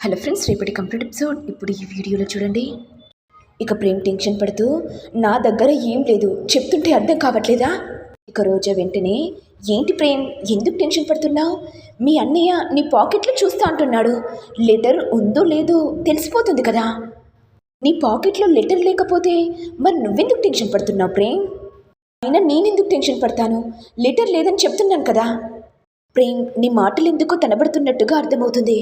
Hello friends రేపటి complete episode. ఇప్పుడు ఈ వీడియోలో చూడండి. ఇక ప్రేమ్ టెన్షన్ పడుతూ నా దగ్గర ఏం లేదు చెప్తుంటే అర్థం కావట్లేదా? ఇక రోజా వెంటనే ఏంటి ప్రేమ్ ఎందుకు టెన్షన్ పడుతున్నావు? మీ అన్నయ్య నీ పాకెట్లో చూస్తా అంటున్నాడు. లెటర్ ఉందో లేదో తెలిసిపోతుంది కదా. నీ పాకెట్లో లెటర్ లేకపోతే మరి నువ్వెందుకు టెన్షన్ పడుతున్నావు ప్రేమ్? అయినా నేనెందుకు టెన్షన్ పడతాను? లెటర్ లేదని చెప్తున్నాను కదా. ప్రేమ్ నీ మాటలు ఎందుకో తనబడుతున్నట్టుగా అర్థమవుతుంది.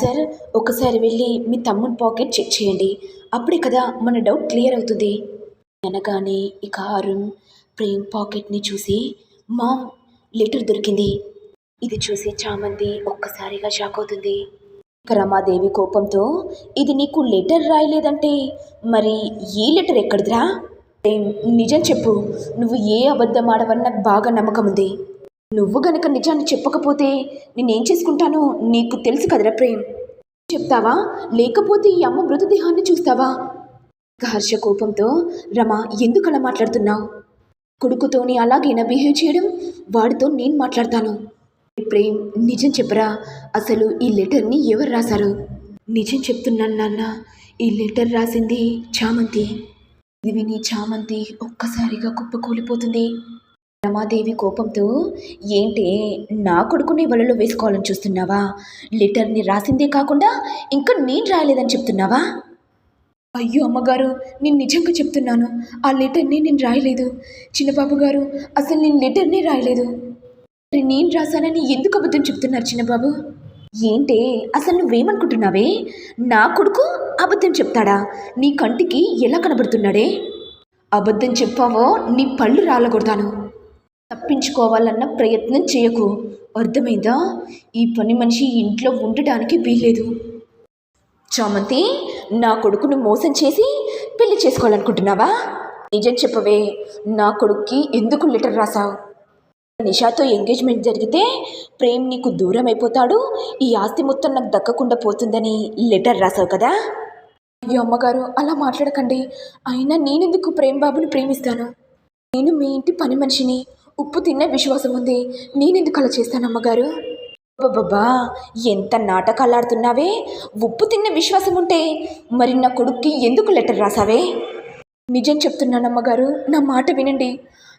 సార్. ఒకసారి వెళ్ళి మీ తమ్ముని పాకెట్ చెక్ చేయండి. అప్పుడే కదా మన డౌట్ క్లియర్ అవుతుంది. అనగానే ఇక అరుణ్ ప్రేమ్ పాకెట్ని చూసి మామ్ లెటర్ దొరికింది. ఇది చూసి చామంతి ఒక్కసారిగా షాక్ అవుతుంది. రమాదేవి కోపంతో ఇది నీకు లెటర్ రాయలేదంటే మరి ఏ లెటర్ ఎక్కడిదిరా? నిజం చెప్పు. నువ్వు ఏ అబద్ధం ఆడవని నాకు బాగా నమ్మకం ఉంది నువ్వు గనక నిజాన్ని చెప్పకపోతే నేనేం చేసుకుంటానో నీకు తెలుసు కదరా ప్రేమ్. చెప్తావా? లేకపోతే ఈ అమ్మ మృతదేహాన్ని చూస్తావా? ఇక హర్ష కోపంతో రమ ఎందుకలా మాట్లాడుతున్నావు? కొడుకుతోని అలాగైనా బిహేవ్ చేయడం వాడితో నేను మాట్లాడతాను. ప్రేమ్ నిజం చెప్పరా? అసలు ఈ లెటర్ని ఎవరు రాశారు? నిజం చెప్తున్నాను నాన్న ఈ లెటర్ రాసింది చామంతి. ఇది విని చామంతి ఒక్కసారిగా కుప్పకూలిపోతుంది. రమాదేవి కోపంతో ఏంటి నా కొడుకుని వలలో వేసుకోవాలని చూస్తున్నావా? లెటర్ని రాసిందే కాకుండా ఇంకా నేను రాయలేదని చెప్తున్నావా? అయ్యో అమ్మగారు నేను నిజంగా చెప్తున్నాను. ఆ లెటర్ని నేను రాయలేదు. చిన్నబాబు గారు అసలు నేను లెటర్ని రాయలేదు. మరి నేను రాశానని ఎందుకు అబద్ధం చెప్తున్నారు చిన్నబాబు? ఏంటే అసలు నువ్వేమనుకుంటున్నావే? నా కొడుకు అబద్ధం చెప్తాడా? నీ కంటికి ఎలా కనబడుతున్నాడే? అబద్ధం చెప్పావో నీ పళ్ళు రాలగొడతాను. తప్పించుకోవాలన్న ప్రయత్నం చేయకు. అర్థమైందా? ఈ పని మనిషి ఇంట్లో ఉండటానికి వీల్లేదు. చామంతి నా కొడుకును మోసం చేసి పెళ్ళి చేసుకోవాలనుకుంటున్నావా? నిజం చెప్పవే నా కొడుక్కి ఎందుకు లెటర్ రాసావు నిషాతో ఎంగేజ్మెంట్ జరిగితే ప్రేమ్ నీకు దూరం అయిపోతాడు ఈ ఆస్తి మొత్తం నాకు దక్కకుండా పోతుందని లెటర్ రాసావు కదా? అయ్యో అమ్మగారు అలా మాట్లాడకండి. అయినా నేనెందుకు ప్రేమ్ బాబుని ప్రేమిస్తాను? నేను మీ ఇంటి పని మనిషిని. ఉప్పు తిన్న విశ్వాసం ఉంది. నేనెందుకు అలా చేస్తాను అమ్మగారు బాబా ఎంత నాటకాలాడుతున్నావే ఉప్పు తిన్న విశ్వాసం ఉంటే మరి నా కొడుక్కి ఎందుకు లెటర్ రాసావే? నిజం చెప్తున్నాను అమ్మగారు నా మాట వినండి.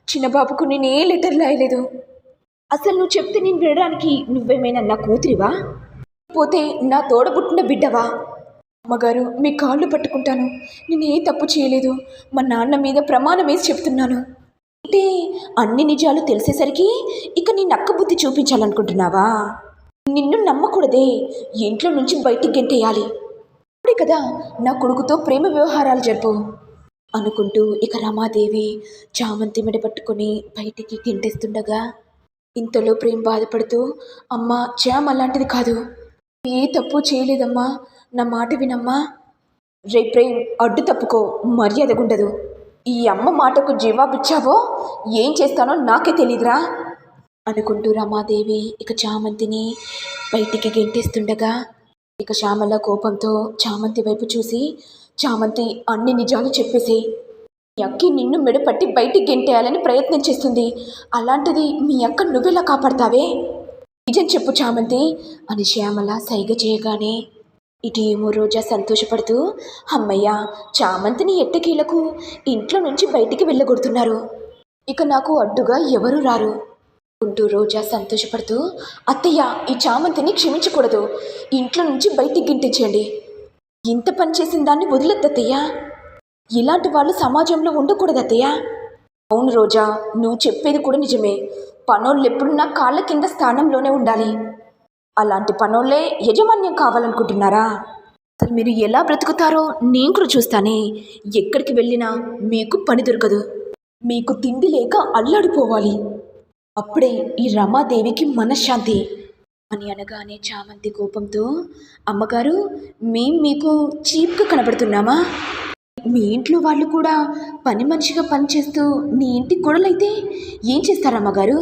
చిన్నబాబుకు నేను ఏ లెటర్ రాయలేదు. అసలు నువ్వు చెప్తే నేను వినడానికి నువ్వేమైనా నా కూతురివా? పోతే నా తోడబుట్టిన బిడ్డవా? అమ్మగారు మీ కాళ్ళు పట్టుకుంటాను. నేను ఏ తప్పు చేయలేదు. మా నాన్న మీద ప్రమాణం వేసి చెప్తున్నాను. అంటే అన్ని నిజాలు తెలిసేసరికి ఇక నీ నక్క బుద్ధి చూపించాలనుకుంటున్నావా? నిన్ను నమ్మకూడదే. ఇంట్లో నుంచి బయటికి గెంటేయాలి. అప్పుడే కదా నా కొడుకుతో ప్రేమ వ్యవహారాలు జరుపు. అనుకుంటూ ఇక రమాదేవి చామంతి మెడ పట్టుకొని బయటికి గెంటేస్తుండగా ఇంతలో ప్రేమ బాధపడుతూ అమ్మ చామ్ అలాంటిది కాదు. ఏ తప్పు చేయలేదమ్మా. నా మాట వినమ్మా. రే ప్రేమ్ అడ్డు తప్పుకో. మర్యాదగుండదు. ఈ అమ్మ మాటకు జవాబిచ్చావో ఏం చేస్తానో నాకే తెలీదురా. అనుకుంటూ రమాదేవి ఇక చామంతిని బయటికి గెంటేస్తుండగా ఇక శ్యామల కోపంతో చామంతి వైపు చూసి చామంతి అన్ని నిజాలు చెప్పేసి అక్కి నిన్ను మెడపట్టి బయటికి గెంటేయాలని ప్రయత్నం చేస్తుంది. అలాంటిది మీ అక్క నువ్వెలా కాపాడతావే? నిజం చెప్పు చామంతి అని శ్యామల సైగ చేయగానే ఇటు ఏమో రోజా సంతోషపడుతూ అమ్మయ్య చామంతిని ఎట్టకీలకు ఇంట్లో నుంచి బయటికి వెళ్ళగొడుతున్నారు. ఇక నాకు అడ్డుగా ఎవరు రారు. అంటూ రోజా సంతోషపడుతూ అత్తయ్య ఈ చామంతిని క్షమించకూడదు. ఇంట్లో నుంచి బయటికి గింటించండి ఇంత పని చేసిన దాన్ని వదిలేద్దత్తయ్య. ఇలాంటి వాళ్ళు సమాజంలో ఉండకూడదు అత్తయ్య అవును రోజా నువ్వు చెప్పేది కూడా నిజమే. పనోళ్ళు ఎప్పుడున్నా కాళ్ళ కింద స్థానంలోనే ఉండాలి. అలాంటి పనులే యజమాన్యం కావాలనుకుంటున్నారా? అసలు మీరు ఎలా బ్రతుకుతారో నేను కూడా చూస్తానే. ఎక్కడికి వెళ్ళినా మీకు పని దొరకదు. మీకు తిండి లేక అల్లాడిపోవాలి. అప్పుడే ఈ రమాదేవికి మనశ్శాంతి. అని అనగానే చామంతి కోపంతో అమ్మగారు మేం మీకు చీప్గా కనబడుతున్నామా? మీ ఇంట్లో వాళ్ళు కూడా పని మనిషిగా పనిచేస్తూ నీ ఇంటి కొడలైతే ఏం చేస్తారమ్మగారు?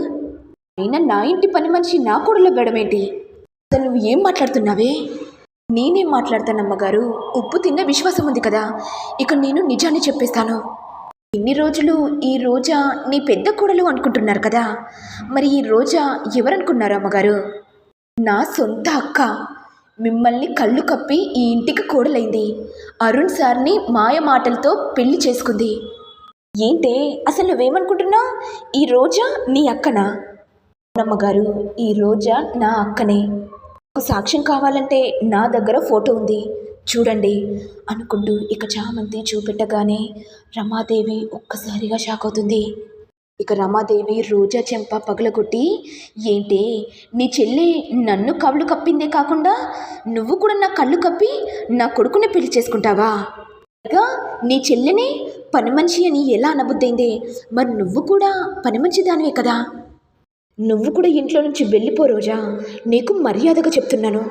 అయినా నా ఇంటి పని మనిషి నా కొడలో బెడమేంటి? అసలు నువ్వు ఏం మాట్లాడుతున్నావే? నేనేం మాట్లాడతానమ్మగారు ఉప్పు తిన్న విశ్వాసం ఉంది కదా. ఇక నేను నిజాన్ని చెప్పేస్తాను. ఇన్ని రోజులు ఈ రోజా నీ పెద్ద కోడలు అనుకుంటున్నారు కదా. మరి ఈ రోజా ఎవరనుకున్నారు అమ్మగారు నా సొంత అక్క. మిమ్మల్ని కళ్ళు కప్పి ఈ ఇంటికి కోడలైంది. అరుణ్ సార్ని మాయ మాటలతో పెళ్ళి చేసుకుంది. ఏంటే? అసలు నువ్వేమనుకుంటున్నా ఈ రోజా నీ అక్కనా? అమ్మగారు ఈ రోజా నా అక్కనే. సాక్ష్యం కావాలంటే నా దగ్గర ఫోటో ఉంది. చూడండి అనుకుంటూ ఇక చామంతి చూపెట్టగానే రమాదేవి ఒక్కసారిగా షాక్ అవుతుంది. ఇక రమాదేవి రోజా చెంప పగలగొట్టి ఏంటి నీ చెల్లి నన్ను కళ్ళు కప్పిందే కాకుండా నువ్వు కూడా నా కళ్ళు కప్పి నా కొడుకుని పెళ్ళి చేసుకుంటావా? ఇక నీ చెల్లిని పని మనిషి అని ఎలా అనబుద్దైంది మరి నువ్వు కూడా పని మంచి దానివే కదా? నువ్వు కూడా ఇంట్లో నుంచి వెళ్ళిపో రోజా. నీకు మర్యాదగా చెప్తున్నాను.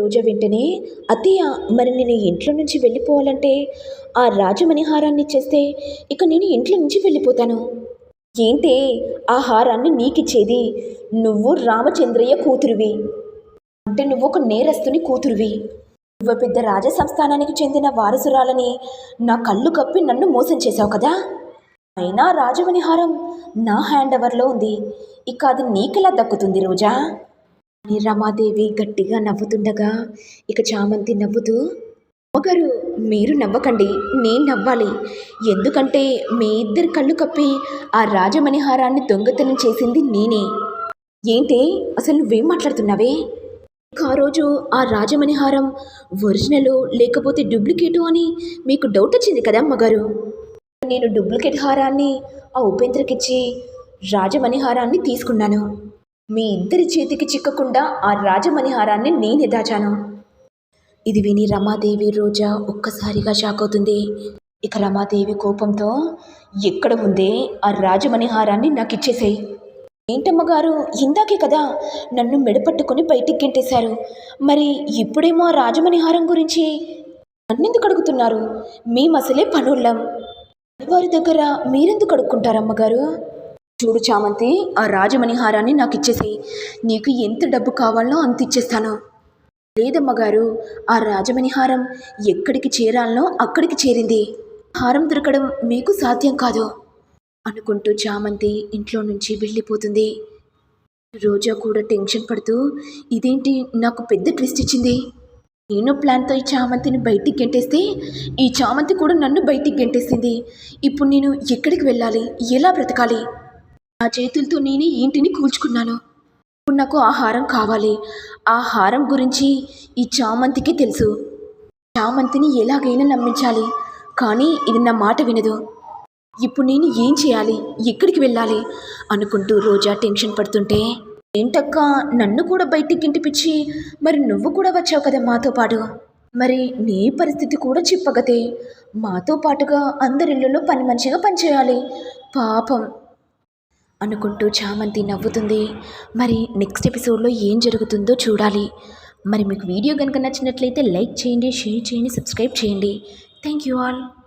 రోజా వెంటనే అత్తయ్య మరి నేను ఇంట్లో నుంచి వెళ్ళిపోవాలంటే ఆ రాజమణిహారాన్ని ఇచ్చేస్తే ఇక నేను ఇంట్లో నుంచి వెళ్ళిపోతాను. ఏంటే ఆ హారాన్ని నీకిచ్చేది? నువ్వు రామచంద్రయ్య కూతురువి. అంటే నువ్వు ఒక నేరస్తుని కూతురువి. నువ్వు పెద్ద రాజ సంస్థానానికి చెందిన వారసురాలని నా కళ్ళు కప్పి నన్ను మోసం చేశావు కదా? అయినా రాజమణిహారం నా హ్యాండ్ ఓవర్లో ఉంది. ఇక అది నీకెలా దక్కుతుంది రోజా? అని రమాదేవి గట్టిగా నవ్వుతుండగా ఇక చామంతి నవ్వుతూ అమ్మగారు మీరు నవ్వకండి నేను నవ్వాలి. ఎందుకంటే మీ ఇద్దరు కళ్ళు కప్పి ఆ రాజమణిహారాన్ని దొంగతనం చేసింది నేనే. ఏంటి అసలు నువ్వేం మాట్లాడుతున్నావే? ఆ రోజు ఆ రాజమణిహారం ఒరిజినల్ లేకపోతే డూప్లికేటు అని మీకు డౌట్ వచ్చింది కదా అమ్మగారు నేను డూప్లికేట్ హారాన్ని ఆ ఉపేంద్రకిచ్చి రాజమణిహారాన్ని తీసుకున్నాను. మీ ఇద్దరి చేతికి చిక్కకుండా ఆ రాజమణిహారాన్ని నేనే దాచాను ఇది విని రమాదేవి రోజా ఒక్కసారిగా షాక్ అవుతుంది. ఇక రమాదేవి కోపంతో ఎక్కడ ఉందే? ఆ రాజమణిహారాన్ని నాకు ఇచ్చేసేయి ఏంటమ్మగారు? ఇందాకే కదా నన్ను మెడపట్టుకొని బయటికి గెంటేశారు మరి ఇప్పుడేమో ఆ రాజమణిహారం గురించి నన్నెందుకు అడుగుతున్నారు? మేమసలే పనుళ్ళం. వారి దగ్గర మీరెందుకు అడుక్కుంటారమ్మగారు? చూడు చామంతి ఆ రాజమణిహారాన్ని నాకు ఇచ్చేసేయి. నీకు ఎంత డబ్బు కావాలో అంత ఇచ్చేస్తాను. లేదమ్మగారు ఆ రాజమణిహారం ఎక్కడికి చేరాలనో అక్కడికి చేరింది. హారం దొరకడం మీకు సాధ్యం కాదు అనుకుంటూ చామంతి ఇంట్లో నుంచి వెళ్ళిపోతుంది. రోజా కూడా టెన్షన్ పడుతూ ఇదేంటి నాకు పెద్ద ట్విస్ట్ ఇచ్చింది? నేను ప్లాన్తో ఈ చామంతిని బయటికి గెంటేస్తే ఈ చామంతి కూడా నన్ను బయటికి గెంటేసింది. ఇప్పుడు నేను ఎక్కడికి వెళ్ళాలి? ఎలా బ్రతకాలి? నా చేతులతో నేనే ఇంటిని కూల్చుకున్నాను? ఇప్పుడు నాకు ఆహారం కావాలి. ఆహారం గురించి ఈ చామంతికి తెలుసు. చామంతిని ఎలాగైనా నమ్మించాలి. కానీ ఇది నా మాట వినదు. ఇప్పుడు నేను ఏం చేయాలి? ఎక్కడికి వెళ్ళాలి? అనుకుంటూ రోజా టెన్షన్ పడుతుంటే ఏంటక్క నన్ను కూడా బయటికి ఇంటిపించి మరి నువ్వు కూడా వచ్చావు కదా మాతో పాటు. మరి నీ పరిస్థితి కూడా చెప్పగతే మాతో పాటుగా అందరిళ్ళలో పని మంచిగా పనిచేయాలి. పాపం. అనుకుంటూ చామంతి నవ్వుతుంది. మరి నెక్స్ట్ ఎపిసోడ్లో ఏం జరుగుతుందో చూడాలి. మరి మీకు వీడియో కనుక నచ్చినట్లయితే లైక్ చేయండి షేర్ చేయండి సబ్స్క్రైబ్ చేయండి. Thank you all